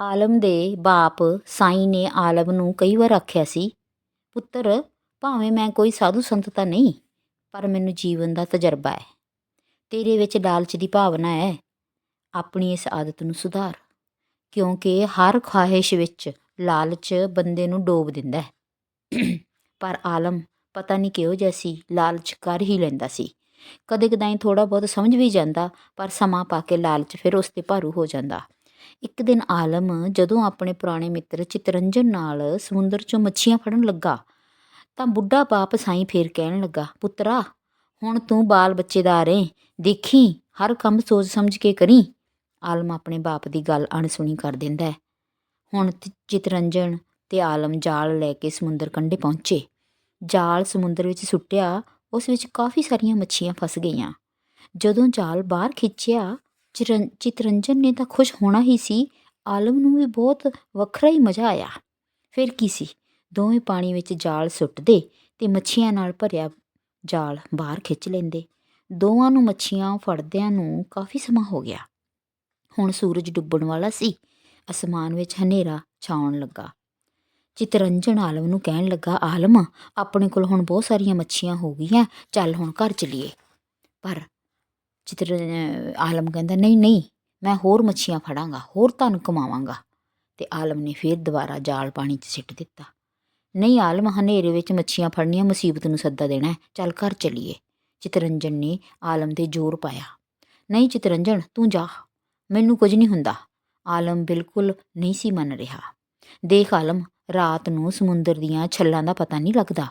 ਆਲਮ ਦੇ ਬਾਪ ਸਾਈਂ ਨੇ ਆਲਮ ਨੂੰ ਕਈ ਵਾਰ ਆਖਿਆ ਸੀ, ਪੁੱਤਰ, ਭਾਵੇਂ ਮੈਂ ਕੋਈ ਸਾਧੂ ਸੰਤ ਤਾਂ ਨਹੀਂ, ਪਰ ਮੈਨੂੰ ਜੀਵਨ ਦਾ ਤਜਰਬਾ ਹੈ। ਤੇਰੇ ਵਿੱਚ ਲਾਲਚ ਦੀ ਭਾਵਨਾ ਹੈ। ਆਪਣੀ ਇਸ ਆਦਤ ਨੂੰ ਸੁਧਾਰ, ਕਿਉਂਕਿ ਹਰ ਖਾਹਿਸ਼ ਵਿੱਚ ਲਾਲਚ ਬੰਦੇ ਨੂੰ ਡੋਬ ਦਿੰਦਾ ਹੈ। ਪਰ ਆਲਮ ਪਤਾ ਨਹੀਂ ਕਿਹੋ ਜਿਹਾ ਸੀ, ਲਾਲਚ ਕਰ ਹੀ ਲੈਂਦਾ ਸੀ। ਕਦੇ ਕਦਾਈ ਥੋੜਾ ਬਹੁਤ ਸਮਝ ਵੀ ਜਾਂਦਾ, ਪਰ ਸਮਾਂ ਪਾ ਕੇ ਲਾਲਚ ਫਿਰ ਉਸ ਤੇ ਭਾਰੂ ਹੋ ਜਾਂਦਾ। ਇੱਕ ਦਿਨ ਆਲਮ ਜਦੋਂ ਆਪਣੇ ਪੁਰਾਣੇ ਮਿੱਤਰ ਚਿਤਰੰਜਨ ਨਾਲ ਸਮੁੰਦਰ 'ਚੋਂ ਮੱਛੀਆਂ ਫੜਨ ਲੱਗਾ, ਤਾਂ ਬੁੱਢਾ ਬਾਪ ਸਾਈਂ ਫੇਰ ਕਹਿਣ ਲੱਗਾ, ਪੁੱਤਰਾ, ਹੁਣ ਤੂੰ ਬਾਲ ਬੱਚੇਦਾਰ ਏ, ਦੇਖੀ, ਹਰ ਕੰਮ ਸੋਚ ਸਮਝ ਕੇ ਕਰੀ। ਆਲਮ ਆਪਣੇ ਬਾਪ ਦੀ ਗੱਲ ਅਣਸੁਣੀ ਕਰ ਦਿੰਦਾ ਹੁਣ ਤ- ਚਿਤਰੰਜਨ ਤੇ ਆਲਮ ਜਾਲ ਲੈ ਕੇ ਸਮੁੰਦਰ ਕੰਢੇ ਪਹੁੰਚੇ। ਜਾਲ ਸਮੁੰਦਰ ਵਿੱਚ ਸੁੱਟਿਆ, ਉਸ ਵਿੱਚ ਕਾਫੀ ਸਾਰੀਆਂ ਮੱਛੀਆਂ ਫਸ ਗਈਆਂ। ਜਦੋਂ ਜਾਲ ਬਾਹਰ ਖਿੱਚਿਆ ਚਿਰਨ- ਚਿਤਰੰਜਨ ਨੇ ਤਾਂ ਖੁਸ਼ ਹੋਣਾ ਹੀ ਸੀ। ਆਲਮ ਨੂੰ ਵੀ ਬਹੁਤ ਵੱਖਰਾ ਹੀ ਮਜ਼ਾ ਆਇਆ। ਫਿਰ ਕੀ ਸੀ? ਦੋਵੇਂ ਪਾਣੀ ਵਿੱਚ ਜਾਲ ਸੁੱਟਦੇ ਤੇ ਮੱਛੀਆਂ ਨਾਲ ਭਰਿਆ ਜਾਲ ਬਾਹਰ ਖਿੱਚ ਲੈਂਦੇ। ਦੋਵਾਂ ਨੂੰ ਮੱਛੀਆਂ ਫੜਦਿਆਂ ਨੂੰ ਕਾਫੀ ਸਮਾਂ ਹੋ ਗਿਆ। ਹੁਣ ਸੂਰਜ ਡੁੱਬਣ ਵਾਲਾ ਸੀ। ਅਸਮਾਨ ਵਿੱਚ ਹਨੇਰਾ ਛਾਉਣ ਲੱਗਾ। ਚਿਤਰੰਜਨ ਆਲਮ ਨੂੰ ਕਹਿਣ ਲੱਗਾ, ਆਲਮ, ਆਪਣੇ ਕੋਲ ਹੁਣ ਬਹੁਤ ਸਾਰੀਆਂ ਮੱਛੀਆਂ ਹੋ ਗਈਆਂ। ਚੱਲ ਹੁਣ ਘਰ ਚਲੀਏ। ਪਰ ਚਿਤਰ ਆਲਮ ਕਹਿੰਦਾ, ਨਹੀਂ ਨਹੀਂ, ਮੈਂ ਹੋਰ ਮੱਛੀਆਂ ਫੜਾਂਗਾ, ਹੋਰ ਤੁਹਾਨੂੰ ਕਮਾਵਾਂਗਾ। ਤੇ ਆਲਮ ਨੇ ਫਿਰ ਦੁਬਾਰਾ ਜਾਲ ਪਾਣੀ 'ਚ ਸਿੱਟ ਦਿੱਤਾ। ਨਹੀਂ ਆਲਮ, ਹਨੇਰੇ ਵਿੱਚ ਮੱਛੀਆਂ ਫੜਨੀਆਂ ਮੁਸੀਬਤ ਨੂੰ ਸੱਦਾ ਦੇਣਾ ਚੱਲ ਘਰ ਚਲੀਏ। ਚਿਤਰੰਜਨ ਨੇ ਆਲਮ ਤੇ ਜ਼ੋਰ ਪਾਇਆ। ਨਹੀਂ ਚਿਤਰੰਜਨ, ਤੂੰ ਜਾ, ਮੈਨੂੰ ਕੁਝ ਨਹੀਂ ਹੁੰਦਾ। ਆਲਮ ਬਿਲਕੁਲ ਨਹੀਂ ਸੀ ਮੰਨ ਰਿਹਾ। ਦੇਖ ਆਲਮ, ਰਾਤ ਨੂੰ ਸਮੁੰਦਰ ਦੀਆਂ ਛੱਲਾਂ ਦਾ ਪਤਾ ਨਹੀਂ ਲੱਗਦਾ।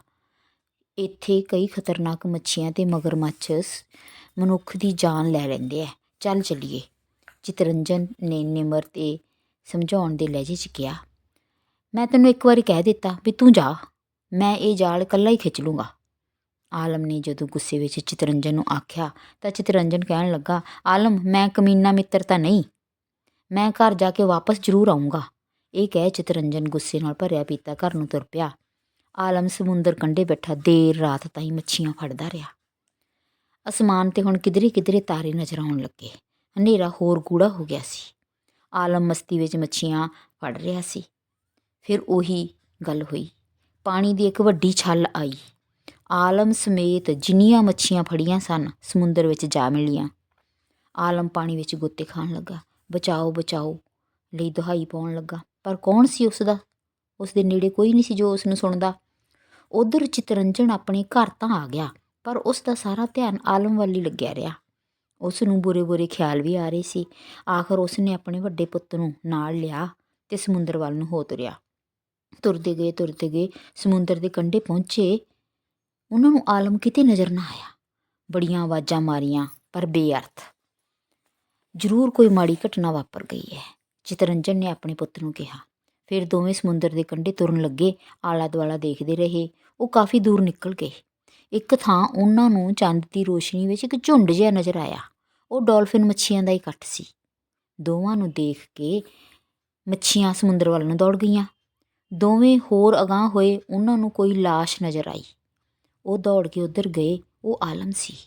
ਇੱਥੇ ਕਈ ਖਤਰਨਾਕ ਮੱਛੀਆਂ ਤੇ ਮਗਰਮੱਛ ਸ- ਮਨੁੱਖ ਦੀ ਜਾਨ ਲੈ ਲੈਂਦੇ ਹੈ ਚੱਲ ਚੱਲੀਏ। ਚਿਤਰੰਜਨ ਨੇ ਨਿਮਰ ਤੇ ਸਮਝਾਉਣ ਦੇ ਲਹਿਜੇ 'ਚ ਕਿਹਾ, ਮੈਂ ਤੈਨੂੰ ਇੱਕ ਵਾਰੀ ਕਹਿ ਦਿੱਤਾ ਵੀ ਤੂੰ ਜਾ। ਮੈਂ ਇਹ ਜਾਲ ਇਕੱਲਾ ਹੀ ਖਿੱਚ ਲੂੰਗਾ। ਆਲਮ ਨੇ ਜਦੋਂ ਗੁੱਸੇ ਵਿੱਚ ਚਿਤਰੰਜਨ ਨੂੰ ਆਖਿਆ, ਤਾਂ ਚਿਤਰੰਜਨ ਕਹਿਣ ਲੱਗਾ, ਆਲਮ, ਮੈਂ ਕਮੀਨਾ ਮਿੱਤਰ ਤਾਂ ਨਹੀਂ। ਮੈਂ ਘਰ ਜਾ ਕੇ ਵਾਪਸ ਜ਼ਰੂਰ ਆਉਂਗਾ ਇਹ ਕਹਿ ਚਿਤਰੰਜਨ ਗੁੱਸੇ ਨਾਲ ਭਰਿਆ ਪੀਤਾ ਘਰ ਨੂੰ ਤੁਰ ਪਿਆ। ਆਲਮ ਸਮੁੰਦਰ ਕੰਢੇ ਬੈਠਾ ਦੇਰ ਰਾਤ ਤਾਈਂ ਮੱਛੀਆਂ ਫੜਦਾ ਰਿਹਾ। ਅਸਮਾਨ ਤੇ ਹੁਣ ਕਿਧਰੇ ਕਿਧਰੇ ਤਾਰੇ ਨਜ਼ਰ ਆਉਣ ਲੱਗੇ। ਹਨੇਰਾ ਹੋਰ ਗੂੜਾ ਹੋ ਗਿਆ ਸੀ। ਆਲਮ ਮਸਤੀ ਵਿੱਚ ਮੱਛੀਆਂ ਫੜ ਰਿਹਾ ਸੀ। ਫਿਰ ਉਹੀ ਗੱਲ ਹੋਈ। ਪਾਣੀ ਦੀ ਇੱਕ ਵੱਡੀ ਛੱਲ ਆਈ। ਆਲਮ ਸਮੇਤ ਜਿੰਨੀਆਂ ਮੱਛੀਆਂ ਫੜੀਆਂ ਸਨ, ਸਮੁੰਦਰ ਵਿੱਚ ਜਾ ਮਿਲੀਆਂ। ਆਲਮ ਪਾਣੀ ਵਿੱਚ ਗੋਤੇ ਖਾਣ ਲੱਗਾ। ਬਚਾਓ ਬਚਾਓ ਲਈ ਦੁਹਾਈ ਪਾਉਣ ਲੱਗਾ। ਪਰ ਕੌਣ ਸੀ ਉਸ ਦਾ ਉਸ ਦੇ ਨੇੜੇ ਕੋਈ ਨਹੀਂ ਸੀ ਜੋ ਉਸ ਨੂੰ ਸੁਣਦਾ। ਉਧਰ ਚਿਤਰੰਜਨ ਆਪਣੇ ਘਰ ਤਾਂ ਆ ਗਿਆ। ਪਰ ਉਸ ਦਾ ਸਾਰਾ ਧਿਆਨ ਆਲਮ ਵੱਲ ਹੀ ਲੱਗਿਆ ਰਿਹਾ। ਉਸ ਨੂੰ ਬੁਰੇ ਬੁਰੇ ਖਿਆਲ ਵੀ ਆ ਰਹੇ ਸੀ। ਆਖਰ ਉਸ ਨੇ ਆਪਣੇ ਵੱਡੇ ਪੁੱਤ ਨੂੰ ਨਾਲ ਲਿਆ ਤੇ ਸਮੁੰਦਰ ਵੱਲ ਨੂੰ ਹੋ ਤੁਰਿਆ। ਤੁਰਦੇ ਗਏ ਤੁਰਦੇ ਗਏ ਸਮੁੰਦਰ ਦੇ ਕੰਢੇ ਪਹੁੰਚੇ। ਉਹਨਾਂ ਨੂੰ ਆਲਮ ਕਿਤੇ ਨਜ਼ਰ ਨਾ ਆਇਆ। ਬੜੀਆਂ ਆਵਾਜ਼ਾਂ ਮਾਰੀਆਂ, ਪਰ ਬੇਅਰਥ। ਜ਼ਰੂਰ ਕੋਈ ਮਾੜੀ ਘਟਨਾ ਵਾਪਰ ਗਈ ਹੈ, ਚਿਤਰੰਜਨ ਨੇ ਆਪਣੇ ਪੁੱਤ ਨੂੰ ਕਿਹਾ। ਫਿਰ ਦੋਵੇਂ ਸਮੁੰਦਰ ਦੇ ਕੰਢੇ ਤੁਰਨ ਲੱਗੇ ਆਲਾ ਦੁਆਲਾ ਦੇਖਦੇ ਰਹੇ। ਉਹ ਕਾਫੀ ਦੂਰ ਨਿਕਲ ਗਏ। ਇੱਕ ਥਾਂ ਉਹਨਾਂ ਨੂੰ ਚੰਦ ਦੀ ਰੋਸ਼ਨੀ ਵਿੱਚ ਇੱਕ ਝੁੰਡ ਜਿਹਾ ਨਜ਼ਰ ਆਇਆ। ਉਹ ਡਾਲਫਿਨ ਮੱਛੀਆਂ ਦਾ ਇਕੱਠ ਸੀ। ਦੋਵਾਂ ਨੂੰ ਦੇਖ ਕੇ ਮੱਛੀਆਂ ਸਮੁੰਦਰ ਵੱਲ ਨੂੰ ਦੌੜ ਗਈਆਂ। ਦੋਵੇਂ ਹੋਰ ਅਗਾਂਹ ਹੋਏ ਉਹਨਾਂ ਨੂੰ ਕੋਈ ਲਾਸ਼ ਨਜ਼ਰ ਆਈ। ਉਹ ਦੌੜ ਕੇ ਉੱਧਰ ਗਏ। ਉਹ ਆਲਮ ਸੀ।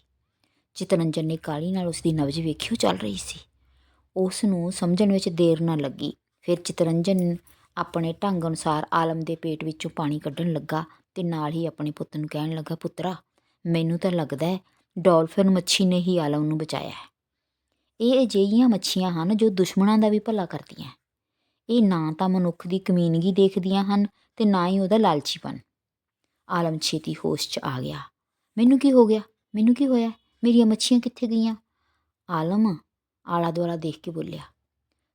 ਚਿਤਰੰਜਨ ਨੇ ਕਾਲੀ ਨਾਲ ਉਸ ਦੀ ਨਬਜ਼ ਵੇਖੀ ਚੱਲ ਰਹੀ ਸੀ। ਉਸ ਨੂੰ ਸਮਝਣ ਵਿੱਚ ਦੇਰ ਨਾ ਲੱਗੀ। ਫਿਰ ਚਿਤਰੰਜਨ ਆਪਣੇ ਢੰਗ ਅਨੁਸਾਰ ਆਲਮ ਦੇ ਪੇਟ ਵਿੱਚੋਂ ਪਾਣੀ ਕੱਢਣ ਲੱਗਾ। ਤੇ ਨਾਲ ਹੀ ਆਪਣੇ ਪੁੱਤ ਨੂੰ ਕਹਿਣ ਲੱਗਾ, ਪੁੱਤਰਾ, ਮੈਨੂੰ ਤਾਂ ਲੱਗਦਾ ਹੈ ਡਾਲਫਿਨ ਮੱਛੀ ਨੇ ਹੀ ਆਲਮ ਨੂੰ ਬਚਾਇਆ ਹੈ। ਇਹ ਅਜਿਹੀਆਂ ਮੱਛੀਆਂ ਹਨ ਜੋ ਦੁਸ਼ਮਣਾਂ ਦਾ ਵੀ ਭਲਾ ਕਰਦੀਆਂ ਇਹ ਨਾ ਤਾਂ ਮਨੁੱਖ ਦੀ ਕਮੀਨਗੀ ਦੇਖਦੀਆਂ ਹਨ ਤੇ ਨਾ ਹੀ ਉਹਦਾ ਲਾਲਚੀਪਨ। ਆਲਮ ਛੇਤੀ ਹੋਸ਼ 'ਚ ਆ ਗਿਆ। ਮੈਨੂੰ ਕੀ ਹੋ ਗਿਆ? ਮੈਨੂੰ ਕੀ ਹੋਇਆ? ਮੇਰੀਆਂ ਮੱਛੀਆਂ ਕਿੱਥੇ ਗਈਆਂ? ਆਲਮ ਆਲਾ ਦੁਆਲਾ ਦੇਖ ਕੇ ਬੋਲਿਆ,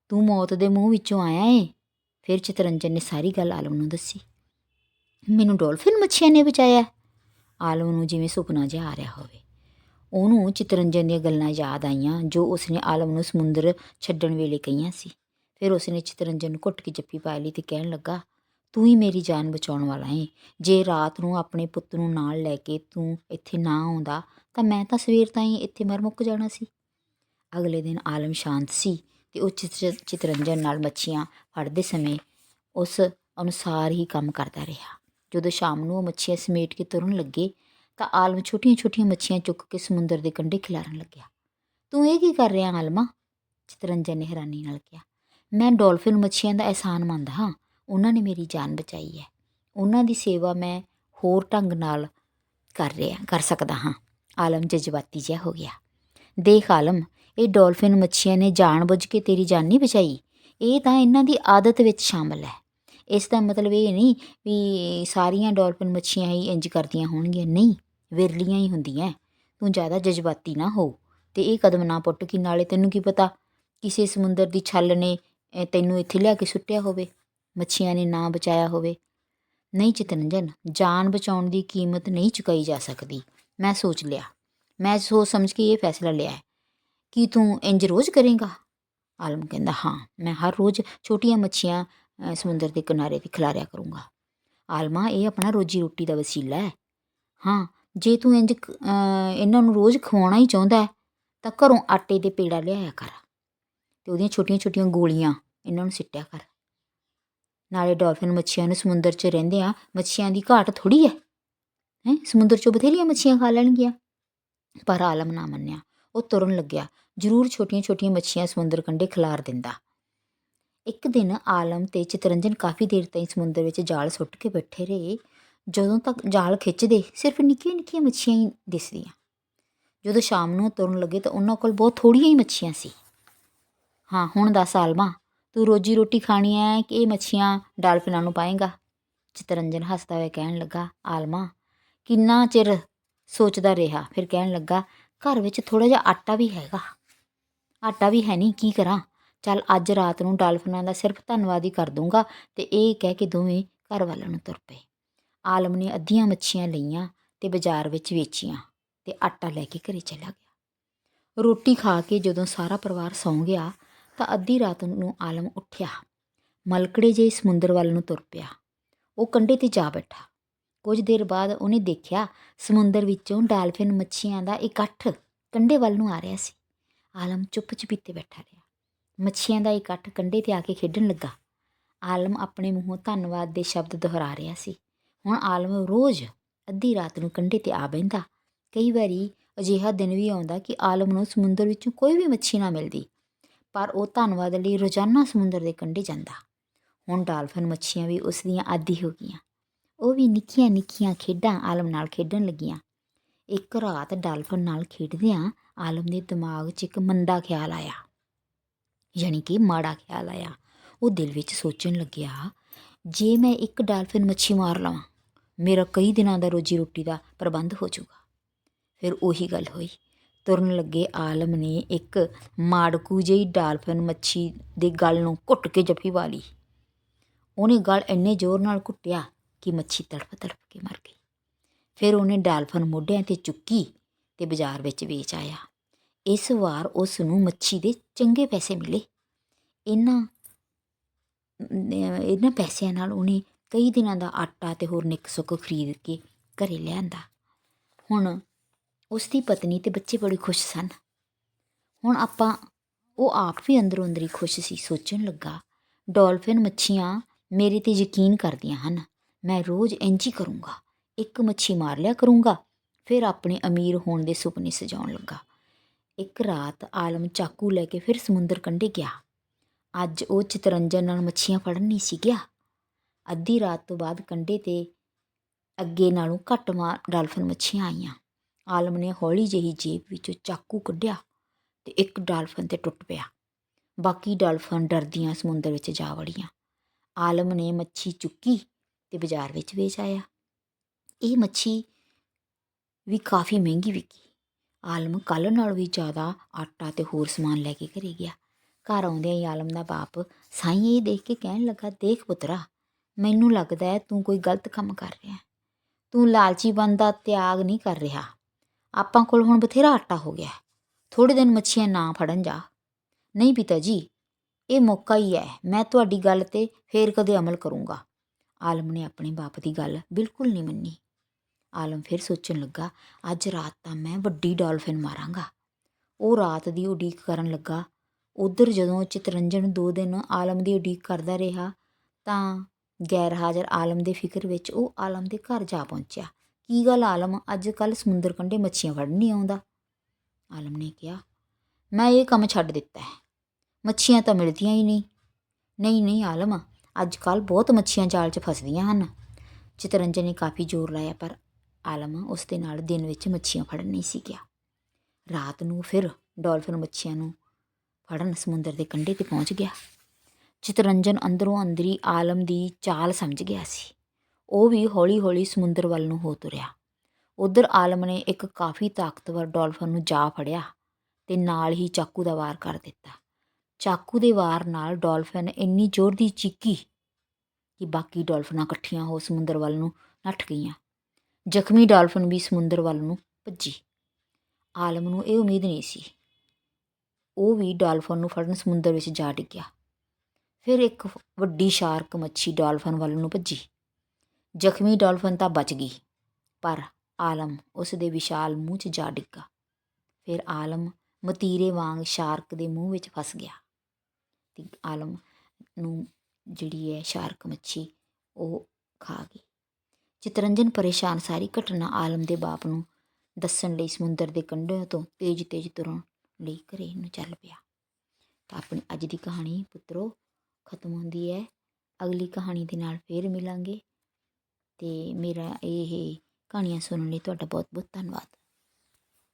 ਤੂੰ ਮੌਤ ਦੇ ਮੂੰਹ ਵਿੱਚੋਂ ਆਇਆ ਏ? ਫਿਰ ਚਿਤਰੰਜਨ ਨੇ ਸਾਰੀ ਗੱਲ ਆਲਮ ਨੂੰ ਦੱਸੀ। ਮੈਨੂੰ ਡੋਲਫਿਨ ਮੱਛੀਆਂ ਨੇ ਬਚਾਇਆ। ਆਲਮ ਨੂੰ ਜਿਵੇਂ ਸੁਪਨਾ ਜਿਹਾ ਆ ਰਿਹਾ ਹੋਵੇ। ਉਹਨੂੰ ਚਿਤਰੰਜਨ ਦੀਆਂ ਗੱਲਾਂ ਯਾਦ ਆਈਆਂ ਜੋ ਉਸਨੇ ਆਲਮ ਨੂੰ ਸਮੁੰਦਰ ਛੱਡਣ ਵੇਲੇ ਕਹੀਆਂ ਸੀ। ਫਿਰ ਉਸਨੇ ਚਿਤਰੰਜਨ ਨੂੰ ਘੁੱਟ ਕੇ ਜੱਫੀ ਪਾ ਲਈ ਤੇ ਕਹਿਣ ਲੱਗਾ, ਤੂੰ ਹੀ ਮੇਰੀ ਜਾਨ ਬਚਾਉਣ ਵਾਲਾ ਏ ਜੇ ਰਾਤ ਨੂੰ ਆਪਣੇ ਪੁੱਤ ਨੂੰ ਨਾਲ ਲੈ ਕੇ ਤੂੰ ਇੱਥੇ ਨਾ ਆਉਂਦਾ, ਤਾਂ ਮੈਂ ਤਾਂ ਸਵੇਰ ਤਾਈਂ ਇੱਥੇ ਮਰ ਮੁੱਕ ਜਾਣਾ ਸੀ। ਅਗਲੇ ਦਿਨ ਆਲਮ ਸ਼ਾਂਤ ਸੀ ਤੇ ਉਹ ਚਿਤ- ਚਿਤਰੰਜਨ ਨਾਲ ਮੱਛੀਆਂ ਫੜਦੇ ਸਮੇਂ ਉਸ ਅਨੁਸਾਰ ਹੀ ਕੰਮ ਕਰਦਾ ਰਿਹਾ। ਜਦੋਂ ਸ਼ਾਮ ਨੂੰ ਉਹ ਮੱਛੀਆਂ ਸਮੇਟ ਕੇ ਤੁਰਨ ਲੱਗੇ ਤਾਂ ਆਲਮ ਛੋਟੀਆਂ-ਛੋਟੀਆਂ ਮੱਛੀਆਂ ਚੁੱਕ ਕੇ ਸਮੁੰਦਰ ਦੇ ਕੰਢੇ ਖਿਲਾਰਨ ਲੱਗਿਆ। ਤੂੰ ਇਹ ਕੀ ਕਰ ਰਿਹਾ ਆਲਮਾ? ਚਿਤਰੰਜਨ ਨੇ ਹੈਰਾਨੀ ਨਾਲ ਕਿਹਾ। ਮੈਂ ਡੋਲਫਿਨ ਮੱਛੀਆਂ ਦਾ ਅਹਿਸਾਨ ਮੰਨਦਾ ਹਾਂ। ਉਹਨਾਂ ਨੇ ਮੇਰੀ ਜਾਨ ਬਚਾਈ ਹੈ। ਉਹਨਾਂ ਦੀ ਸੇਵਾ ਮੈਂ ਹੋਰ ਢੰਗ ਨਾਲ ਕਰ ਰਿਹਾ, ਕਰ ਸਕਦਾ ਹਾਂ। ਆਲਮ ਜਜ਼ਬਾਤੀ ਜਿਹਾ ਹੋ ਗਿਆ। ਦੇਖ ਆਲਮ, ਇਹ ਡੋਲਫਿਨ ਮੱਛੀਆਂ ਨੇ ਜਾਣਬੁੱਝ ਕੇ ਤੇਰੀ ਜਾਨ ਨਹੀਂ ਬਚਾਈ। ਇਹ ਤਾਂ ਇਹਨਾਂ ਦੀ ਆਦਤ ਵਿੱਚ ਸ਼ਾਮਲ ਹੈ। ਇਸ ਦਾ ਮਤਲਬ ਇਹ ਨਹੀਂ ਵੀ ਸਾਰੀਆਂ ਡੋਲਫਿਨ ਮੱਛੀਆਂ ਹੀ ਇੰਜ ਕਰਦੀਆਂ ਹੋਣਗੀਆਂ। ਨਹੀਂ, ਵਿਰਲੀਆਂ ਹੀ ਹੁੰਦੀਆਂ। ਤੂੰ ਜ਼ਿਆਦਾ ਜਜ਼ਬਾਤੀ ਨਾ ਹੋ ਤੇ ਇਹ ਕਦਮ ਨਾ ਪੁੱਟ ਕਿ ਨਾਲੇ ਤੈਨੂੰ ਕੀ ਪਤਾ ਕਿਸੇ ਸਮੁੰਦਰ ਦੀ ਛੱਲ ਨੇ ਤੈਨੂੰ ਇੱਥੇ ਲਿਆ ਕੇ ਸੁੱਟਿਆ ਹੋਵੇ, ਮੱਛੀਆਂ ਨੇ ਨਾ ਬਚਾਇਆ ਹੋਵੇ। ਨਹੀਂ ਚਿਤਰੰਜਨ, ਜਾਨ ਬਚਾਉਣ ਦੀ ਕੀਮਤ ਨਹੀਂ ਚੁਕਾਈ ਜਾ ਸਕਦੀ। ਮੈਂ ਸੋਚ ਲਿਆ। ਮੈਂ ਸੋਚ ਸਮਝ ਕੇ ਇਹ ਫੈਸਲਾ ਲਿਆ ਕਿ ਤੂੰ ਇੰਜ ਰੋਜ਼ ਕਰੇਗਾ? ਆਲਮ ਕਹਿੰਦਾ, ਹਾਂ, ਮੈਂ ਹਰ ਰੋਜ਼ ਛੋਟੀਆਂ ਮੱਛੀਆਂ ਸਮੁੰਦਰ ਦੇ ਕਿਨਾਰੇ ਤੇ ਖਿਲਾਰਿਆ ਕਰੂੰਗਾ। ਆਲਮਾ, ਇਹ ਆਪਣਾ ਰੋਜੀ ਰੋਟੀ ਦਾ ਵਸੀਲਾ ਹੈ ਹਾਂ, ਜੇ ਤੂੰ ਇੰਜ ਇਹਨਾਂ ਨੂੰ ਰੋਜ਼ ਖਵਾਉਣਾ ਹੀ ਚਾਹੁੰਦਾ ਤਾਂ ਘਰੋਂ ਆਟੇ ਦੇ ਪੇੜਾ ਲਿਆਇਆ ਕਰ। ਤੇ ਉਹਦੀਆਂ ਛੋਟੀਆਂ ਛੋਟੀਆਂ ਗੋਲੀਆਂ ਇਹਨਾਂ ਨੂੰ ਸਿੱਟਿਆ ਕਰ। ਨਾਲੇ ਡਾਲਫਿਨ ਮੱਛੀਆਂ ਨੂੰ ਸਮੁੰਦਰ 'ਚ ਰਹਿੰਦੇ ਆ, ਮੱਛੀਆਂ ਦੀ ਘਾਟ ਥੋੜੀ ਹੈ ਹੈ, ਸਮੁੰਦਰ 'ਚੋਂ ਬਥੇਰੀਆਂ ਮੱਛੀਆਂ ਖਾ ਲੈਣਗੀਆਂ। ਪਰ ਆਲਮ ਨਾ ਮੰਨਿਆ, ਉਹ ਤੁਰਨ ਲੱਗਿਆ, ਜ਼ਰੂਰ ਛੋਟੀਆਂ ਛੋਟੀਆਂ ਮੱਛੀਆਂ ਸਮੁੰਦਰ ਕੰਢੇ ਖਿਲਾਰ ਦਿੰਦਾ। ਇੱਕ ਦਿਨ ਆਲਮ ਤੇ ਚਿਤਰੰਜਨ ਕਾਫੀ ਦੇਰ ਤਾਈਂ ਸਮੁੰਦਰ ਵਿੱਚ ਜਾਲ ਸੁੱਟ ਕੇ ਬੈਠੇ ਰਹੇ। ਜਦੋਂ ਤੱਕ ਜਾਲ ਖਿੱਚਦੇ, ਸਿਰਫ ਨਿੱਕੀਆਂ ਨਿੱਕੀਆਂ ਮੱਛੀਆਂ ਹੀ ਦਿਸਦੀਆਂ। ਜਦੋਂ ਸ਼ਾਮ ਨੂੰ ਤੁਰਨ ਲੱਗੇ ਤਾਂ ਉਹਨਾਂ ਕੋਲ ਬਹੁਤ ਥੋੜੀਆਂ ਹੀ ਮੱਛੀਆਂ ਸੀ। ਹਾਂ, ਹੁਣ ਦੱਸ ਆਲਮਾ, ਤੂੰ ਰੋਜੀ ਰੋਟੀ ਖਾਣੀ ਹੈ ਕਿ ਇਹ ਮੱਛੀਆਂ ਡਾਲਫਿਨਾਂ ਨੂੰ ਪਾਏਗਾ? ਚਿਤਰੰਜਨ ਹੱਸਦਾ ਹੋਇਆ ਕਹਿਣ ਲੱਗਾ, ਆਲਮਾ, ਕਿੰਨਾ ਚਿਰ ਸੋਚਦਾ ਰਿਹਾ? ਫਿਰ ਕਹਿਣ ਲੱਗਾ, ਘਰ ਵਿੱਚ ਥੋੜਾ ਜਿਹਾ ਆਟਾ ਵੀ ਹੈਗਾ। ਆਟਾ ਵੀ ਹੈ ਨਹੀਂ, ਕੀ ਕਰਾਂ? ਚੱਲ ਅੱਜ ਰਾਤ ਨੂੰ ਡਾਲਫਿਨਾਂ ਦਾ ਸਿਰਫ ਧੰਨਵਾਦ ਹੀ ਕਰ ਦੂੰਗਾ ਤੇ ਇਹ ਕਹਿ ਕੇ ਦੋਵੇਂ ਘਰ ਵੱਲ ਨੂੰ ਤੁਰ ਪਏ। ਆਲਮ ਨੇ ਅੱਧੀਆਂ ਮੱਛੀਆਂ ਲਈਆਂ ਤੇ ਬਾਜ਼ਾਰ ਵਿੱਚ ਵੇਚੀਆਂ ਤੇ ਆਟਾ ਲੈ ਕੇ ਘਰੇ ਚਲਾ ਗਿਆ। ਰੋਟੀ ਖਾ ਕੇ ਜਦੋਂ ਸਾਰਾ ਪਰਿਵਾਰ ਸੌਂ ਗਿਆ ਤਾਂ ਅੱਧੀ ਰਾਤ ਨੂੰ ਆਲਮ ਉੱਠਿਆ। ਮਲਕੜੇ ਜੇ ਸਮੁੰਦਰ ਵੱਲ ਨੂੰ ਤੁਰ ਪਿਆ। ਉਹ ਕੰਢੇ ਤੇ ਜਾ ਬੈਠਾ। ਕੁਝ ਦੇਰ ਬਾਅਦ ਉਹਨੇ ਦੇਖਿਆ ਸਮੁੰਦਰ ਵਿੱਚੋਂ ਡਾਲਫਿਨ ਮੱਛੀਆਂ ਦਾ ਇਕੱਠ ਕੰਢੇ ਵੱਲ ਨੂੰ ਆ ਰਿਹਾ ਸੀ। ਆਲਮ ਚੁੱਪ ਚੁਪੀਤੇ ਬੈਠਾ ਰਿਹਾ। ਮੱਛੀਆਂ ਦਾ ਇਕੱਠ ਕੰਢੇ ਤੇ ਆ ਕੇ ਖੇਡਣ ਲੱਗਾ। ਆਲਮ ਆਪਣੇ ਮੂੰਹੋਂ ਧੰਨਵਾਦ ਦੇ ਸ਼ਬਦ ਦੁਹਰਾ ਰਿਹਾ ਸੀ। ਹੁਣ ਆਲਮ ਰੋਜ਼ ਅੱਧੀ ਰਾਤ ਨੂੰ ਕੰਢੇ ਤੇ ਆ ਬਹਿੰਦਾ। ਕਈ ਵਾਰੀ ਅਜਿਹਾ ਦਿਨ ਵੀ ਆਉਂਦਾ ਕਿ ਆਲਮ ਨੂੰ ਸਮੁੰਦਰ ਵਿੱਚੋਂ ਕੋਈ ਵੀ ਮੱਛੀ ਨਾ ਮਿਲਦੀ, ਪਰ ਉਹ ਧੰਨਵਾਦ ਲਈ ਰੋਜ਼ਾਨਾ ਸਮੁੰਦਰ ਦੇ ਕੰਢੇ ਜਾਂਦਾ। ਹੁਣ ਡਾਲਫਨ ਮੱਛੀਆਂ ਵੀ ਉਸ ਦੀਆਂ ਆਦੀ ਹੋ ਗਈਆਂ। ਉਹ ਵੀ ਨਿੱਕੀਆਂ ਨਿੱਕੀਆਂ ਖੇਡਾਂ ਆਲਮ ਨਾਲ ਖੇਡਣ ਲੱਗੀਆਂ। ਇੱਕ ਰਾਤ ਡਾਲਫਨ ਨਾਲ ਖੇਡਦਿਆਂ ਆਲਮ ਦੇ ਦਿਮਾਗ 'ਚ ਇੱਕ ਮੰਦਾ ਖਿਆਲ ਆਇਆ। ਯਾਨੀ ਕਿ ਮਾੜਾ ਖਿਆਲ ਆਇਆ। ਉਹ ਦਿਲ ਵਿੱਚ ਸੋਚਣ ਲੱਗਿਆ, ਜੇ ਮੈਂ ਇੱਕ ਡਾਲਫਿਨ ਮੱਛੀ ਮਾਰ ਲਵਾਂ, ਮੇਰਾ ਕਈ ਦਿਨਾਂ ਦਾ ਰੋਜੀ ਰੋਟੀ ਦਾ ਪ੍ਰਬੰਧ ਹੋ ਜਾਊਗਾ। ਫਿਰ ਉਹੀ ਗੱਲ ਹੋਈ। ਤੁਰਨ ਲੱਗੇ ਆਲਮ ਨੇ ਇੱਕ ਮਾੜਕੂ ਜਿਹੀ ਡਾਲਫਿਨ ਮੱਛੀ ਦੇ ਗਲ ਨੂੰ ਘੁੱਟ ਕੇ ਜੱਫੀ ਪਾ ਉਹਨੇ ਗਲ ਇੰਨੇ ਜ਼ੋਰ ਨਾਲ ਘੁੱਟਿਆ ਕਿ ਮੱਛੀ ਤੜਫ ਤੜਫ ਕੇ ਮਰ ਗਈ। ਫਿਰ ਉਹਨੇ ਡਾਲਫਨ ਮੋਢਿਆਂ ਤੇ ਚੁੱਕੀ ਤੇ ਬਾਜ਼ਾਰ ਵਿੱਚ ਵੇਚ ਆਇਆ। ਇਸ ਵਾਰ ਉਸ ਨੂੰ ਮੱਛੀ ਦੇ ਚੰਗੇ ਪੈਸੇ ਮਿਲੇ। ਇਹਨਾਂ ਇਹਨਾਂ ਪੈਸਿਆਂ ਨਾਲ ਉਹਨੇ ਕਈ ਦਿਨਾਂ ਦਾ ਆਟਾ ਤੇ ਹੋਰ ਨਿੱਕ ਸੁੱਕ ਖਰੀਦ ਕੇ ਘਰੇ ਲਿਆਂਦਾ। ਹੁਣ ਉਸ ਦੀ ਪਤਨੀ ਤੇ ਬੱਚੇ ਬੜੇ ਖੁਸ਼ ਸਨ। ਹੁਣ ਆਪਾਂ, ਉਹ ਆਪ ਵੀ ਅੰਦਰੋਂ ਅੰਦਰ ਹੀ ਖੁਸ਼ ਸੀ, ਸੋਚਣ ਲੱਗਾ, ਡੋਲਫਿਨ ਮੱਛੀਆਂ ਮੇਰੇ ਤੇ ਯਕੀਨ ਕਰਦੀਆਂ ਹਨ, ਮੈਂ ਰੋਜ਼ ਇੰਜ ਹੀ ਕਰੂੰਗਾ, ਇੱਕ ਮੱਛੀ ਮਾਰ ਲਿਆ ਕਰੂੰਗਾ, ਫਿਰ ਆਪਣੇ ਅਮੀਰ ਹੋਣ ਦੇ ਸੁਪਨੇ ਸਜਾਉਣ ਲੱਗਾ। ਇੱਕ ਰਾਤ ਆਲਮ ਚਾਕੂ ਲੈ ਕੇ ਫਿਰ ਸਮੁੰਦਰ ਕੰਢੇ ਗਿਆ। ਅੱਜ ਉਹ ਚਿਤਰੰਜਨ ਨਾਲ ਮੱਛੀਆਂ ਫੜਨ ਨਹੀਂ ਸੀ ਗਿਆ। ਅੱਧੀ ਰਾਤ ਤੋਂ ਬਾਅਦ ਕੰਢੇ ਤੇ ਅੱਗੇ ਨਾਲੋਂ ਘੱਟ ਮਾਰ ਡਾਲਫਿਨ ਮੱਛੀਆਂ ਆਈਆਂ। ਆਲਮ ਨੇ ਹੌਲੀ ਜਿਹੀ ਜੇਬ ਵਿੱਚੋਂ ਚਾਕੂ ਕੱਢਿਆ ਤੇ ਇੱਕ ਡਾਲਫਿਨ ਤੇ ਟੁੱਟ ਪਿਆ। ਬਾਕੀ ਡਾਲਫਿਨ ਡਰਦੀਆਂ ਸਮੁੰਦਰ ਵਿੱਚ ਜਾ ਵੜੀਆਂ। ਆਲਮ ਨੇ ਮੱਛੀ ਚੁੱਕੀ ਤੇ ਬਾਜ਼ਾਰ ਵਿੱਚ ਵੇਚ ਆਇਆ। ਇਹ ਮੱਛੀ ਵੀ ਕਾਫੀ ਮਹਿੰਗੀ ਵਿਕੀ। ਆਲਮ ਕੱਲ੍ਹ ਨਾਲ ਵੀ ਜ਼ਿਆਦਾ ਆਟਾ ਤੇ ਹੋਰ ਸਮਾਨ ਲੈ ਕੇ ਘਰੇ ਗਿਆ। ਘਰ ਆਉਂਦਿਆਂ ਹੀ ਆਲਮ ਦਾ ਬਾਪ ਸਾਈਂ ਇਹ ਦੇਖ ਕੇ ਕਹਿਣ ਲੱਗਾ, ਦੇਖ ਪੁੱਤਰਾ, ਮੈਨੂੰ ਲੱਗਦਾ ਹੈ ਤੂੰ ਕੋਈ ਗਲਤ ਕੰਮ ਕਰ ਰਿਹਾ ਤੂੰ ਲਾਲਚੀ ਦਾ ਤਿਆਗ ਨਹੀਂ ਕਰ ਰਿਹਾ। ਆਪਾਂ ਕੋਲ ਹੁਣ ਬਥੇਰਾ ਆਟਾ ਹੋ ਗਿਆ ਥੋੜੇ ਦਿਨ ਮੱਛੀਆਂ ਨਾ ਫੜਨ ਜਾ। ਨਹੀਂ ਪਿਤਾ ਜੀ, ਇਹ ਮੌਕਾ ਹੀ ਹੈ। ਮੈਂ ਤੁਹਾਡੀ ਗੱਲ ਤੇ ਫੇਰ ਕਦੇ ਅਮਲ ਕਰੂੰਗਾ। ਆਲਮ ਨੇ ਆਪਣੇ ਬਾਪ ਦੀ ਗੱਲ ਬਿਲਕੁਲ ਨਹੀਂ ਮੰਨੀ। ਆਲਮ ਫਿਰ ਸੋਚਣ ਲੱਗਾ, ਅੱਜ ਰਾਤ ਤਾਂ ਮੈਂ ਵੱਡੀ ਡਾਲਫਿਨ ਮਾਰਾਂਗਾ। ਉਹ ਰਾਤ ਦੀ ਉਡੀਕ ਕਰਨ ਲੱਗਾ। ਉਧਰ ਜਦੋਂ ਚਿਤਰੰਜਨ ਦੋ ਦਿਨ ਆਲਮ ਦੀ ਉਡੀਕ ਕਰਦਾ ਰਿਹਾ, ਤਾਂ ਗੈਰ ਹਾਜ਼ਰ ਆਲਮ ਦੇ ਫਿਕਰ ਵਿੱਚ ਉਹ ਆਲਮ ਦੇ ਘਰ ਜਾ ਪਹੁੰਚਿਆ। ਕੀ ਗੱਲ ਆਲਮ, ਅੱਜ ਕੱਲ ਸਮੁੰਦਰ ਕੰਢੇ ਮੱਛੀਆਂ ਫੜਨ ਨਹੀਂ ਆਉਂਦਾ? ਆਲਮ ਨੇ ਕਿਹਾ, ਮੈਂ ਇਹ ਕੰਮ ਛੱਡ ਦਿੱਤਾ ਹੈ। ਮੱਛੀਆਂ ਤਾਂ ਮਿਲਦੀਆਂ ਹੀ ਨਹੀਂ। ਨਹੀਂ ਨਹੀਂ ਆਲਮ, ਅੱਜ ਕੱਲ ਬਹੁਤ ਮੱਛੀਆਂ ਜਾਲ 'ਚ ਫਸਦੀਆਂ ਹਨ। ਚਿਤਰੰਜਨ ਨੇ ਕਾਫੀ ਜ਼ੋਰ ਲਾਇਆ, ਪਰ ਆਲਮ ਉਸ ਦੇ ਨਾਲ ਦਿਨ ਵਿੱਚ ਮੱਛੀਆਂ ਫੜਨ ਨਹੀਂ ਸੀ ਗਿਆ। ਰਾਤ ਨੂੰ ਫਿਰ ਡਾਲਫਿਨ ਮੱਛੀਆਂ ਨੂੰ ਫੜਨ ਸਮੁੰਦਰ ਦੇ ਕੰਢੇ ਤੇ ਪਹੁੰਚ ਗਿਆ। ਚਿਤਰੰਜਨ ਅੰਦਰੋਂ ਅੰਦਰੀ ਆਲਮ ਦੀ ਚਾਲ ਸਮਝ ਗਿਆ ਸੀ। ਉਹ ਵੀ ਹੌਲੀ-ਹੌਲੀ ਸਮੁੰਦਰ ਵੱਲ ਨੂੰ ਹੋ ਤੁਰਿਆ। ਉਧਰ ਆਲਮ ਨੇ ਇੱਕ ਕਾਫੀ ਤਾਕਤਵਰ ਡਾਲਫਿਨ ਨੂੰ ਜਾ ਫੜਿਆ ਤੇ ਨਾਲ ਹੀ ਚਾਕੂ ਦਾ ਵਾਰ ਕਰ ਦਿੱਤਾ। ਚਾਕੂ ਦੇ ਵਾਰ ਨਾਲ ਡਾਲਫਿਨ ਇੰਨੀ ਜ਼ੋਰ ਦੀ ਚੀਕੀ ਕਿ ਬਾਕੀ ਡਾਲਫਿਨਾਂ ਇਕੱਠੀਆਂ ਹੋ ਸਮੁੰਦਰ ਵੱਲ ਨੂੰ ਨੱਠ ਗਈਆਂ। ਜ਼ਖਮੀ ਡਾਲਫਿਨ ਵੀ ਸਮੁੰਦਰ ਵੱਲ ਨੂੰ ਭੱਜੀ। ਆਲਮ ਨੂੰ ਇਹ ਉਮੀਦ ਨਹੀਂ ਸੀ। ਉਹ ਵੀ ਡਾਲਫਨ ਨੂੰ ਫੜਨ ਸਮੁੰਦਰ ਵਿੱਚ ਜਾ ਡਿੱਗਿਆ। ਫਿਰ ਇੱਕ ਵੱਡੀ ਸ਼ਾਰਕ ਮੱਛੀ ਡਾਲਫਿਨ ਵੱਲ ਨੂੰ ਭੱਜੀ। ਜ਼ਖਮੀ ਡਾਲਫਿਨ ਤਾਂ ਬਚ ਗਈ, ਪਰ ਆਲਮ ਉਸ ਦੇ ਵਿਸ਼ਾਲ ਮੂੰਹ 'ਚ ਜਾ ਡਿੱਗਾ। ਫਿਰ ਆਲਮ ਮਤੀਰੇ ਵਾਂਗ ਸ਼ਾਰਕ ਦੇ ਮੂੰਹ ਵਿੱਚ ਫਸ ਗਿਆ। ਤੇ ਆਲਮ ਨੂੰ ਜਿਹੜੀ ਹੈ ਸ਼ਾਰਕ ਮੱਛੀ, ਉਹ ਖਾ ਗਈ। ਚਿਤਰੰਜਨ ਪਰੇਸ਼ਾਨ ਸਾਰੀ ਘਟਨਾ ਆਲਮ ਦੇ ਬਾਪ ਨੂੰ ਦੱਸਣ ਲਈ ਸਮੁੰਦਰ ਦੇ ਕੰਢੇ ਤੋਂ ਤੇਜ਼-ਤੇਜ਼ ਤੁਰਨ ਲਈ ਘਰੇ ਨੂੰ ਚੱਲ ਪਿਆ। ਤਾਂ ਆਪਣੀ ਅੱਜ ਦੀ ਕਹਾਣੀ ਪੁੱਤਰੋ ਖਤਮ ਹੁੰਦੀ ਹੈ। ਅਗਲੀ ਕਹਾਣੀ ਦੇ ਨਾਲ ਫੇਰ ਮਿਲਾਂਗੇ। ਤੇ ਮੇਰਾ ਇਹ ਕਹਾਣੀਆਂ ਸੁਣਨ ਲਈ ਤੁਹਾਡਾ ਬਹੁਤ ਬਹੁਤ ਧੰਨਵਾਦ।